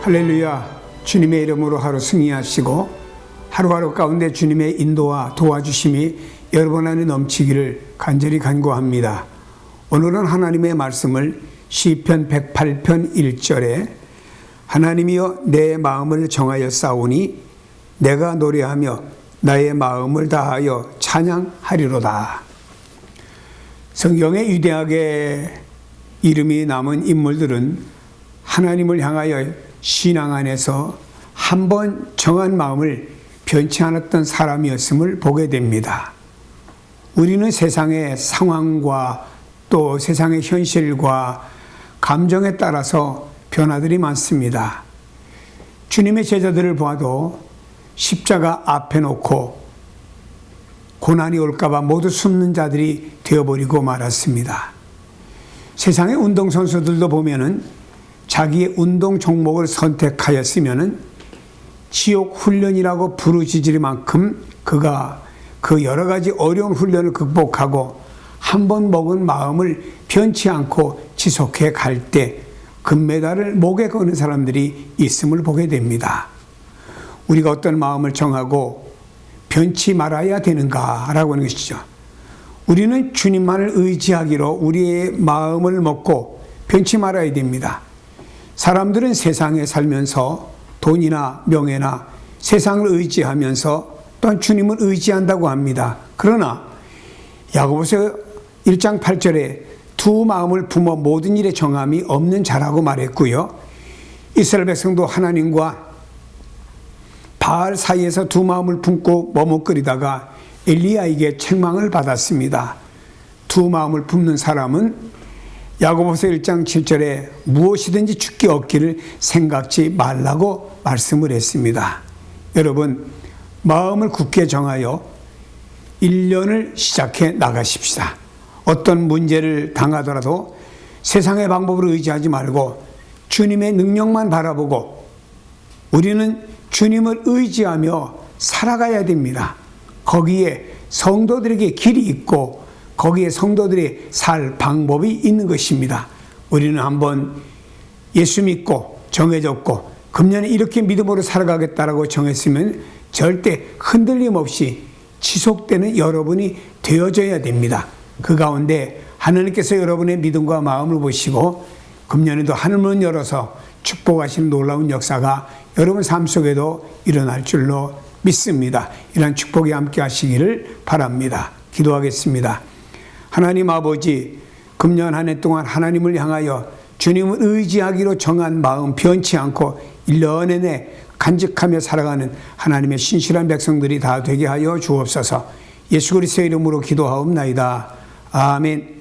할렐루야. 주님의 이름으로 하루 승리하시고 하루하루 가운데 주님의 인도와 도와주심이 여러분 안에 넘치기를 간절히 간구합니다. 오늘은 하나님의 말씀을 시편 108편 1절에 하나님이여 내 마음을 정하여 싸우니 내가 노래하며 나의 마음을 다하여 찬양하리로다. 성경에 위대하게 이름이 남은 인물들은 하나님을 향하여 신앙 안에서 한 번 정한 마음을 변치 않았던 사람이었음을 보게 됩니다. 우리는 세상의 상황과 또 세상의 현실과 감정에 따라서 변화들이 많습니다. 주님의 제자들을 보아도 십자가 앞에 놓고 고난이 올까봐 모두 숨는 자들이 되어버리고 말았습니다. 세상의 운동선수들도 보면은 자기의 운동 종목을 선택하였으면은 지옥 훈련이라고 부르짖을 만큼 그가 그 여러 가지 어려운 훈련을 극복하고 한 번 먹은 마음을 변치 않고 지속해 갈 때 금메달을 목에 거는 사람들이 있음을 보게 됩니다. 우리가 어떤 마음을 정하고 변치 말아야 되는가라고 하는 것이죠. 우리는 주님만을 의지하기로 우리의 마음을 먹고 변치 말아야 됩니다. 사람들은 세상에 살면서 돈이나 명예나 세상을 의지하면서 또한 주님을 의지한다고 합니다. 그러나 야고보서 1장 8절에 두 마음을 품어 모든 일에 정함이 없는 자라고 말했고요. 이스라엘 백성도 하나님과 바알 사이에서 두 마음을 품고 머뭇거리다가 엘리야에게 책망을 받았습니다. 두 마음을 품는 사람은 야고보서 1장 7절에 무엇이든지 죽기 없기를 생각지 말라고 말씀을 했습니다. 여러분, 마음을 굳게 정하여 1년을 시작해 나가십시다. 어떤 문제를 당하더라도 세상의 방법을 의지하지 말고 주님의 능력만 바라보고 우리는 주님을 의지하며 살아가야 됩니다. 거기에 성도들에게 길이 있고 거기에 성도들이 살 방법이 있는 것입니다. 우리는 한번 예수 믿고 정해졌고 금년에 이렇게 믿음으로 살아가겠다라고 정했으면 절대 흔들림 없이 지속되는 여러분이 되어져야 됩니다. 그 가운데 하나님께서 여러분의 믿음과 마음을 보시고 금년에도 하늘문 열어서 축복하시는 놀라운 역사가 여러분 삶 속에도 일어날 줄로 믿습니다. 이런 축복이 함께 하시기를 바랍니다. 기도하겠습니다. 하나님 아버지, 금년 한 해 동안 하나님을 향하여 주님을 의지하기로 정한 마음 변치 않고 1년 내내 간직하며 살아가는 하나님의 신실한 백성들이 다 되게 하여 주옵소서. 예수 그리스도의 이름으로 기도하옵나이다. 아멘.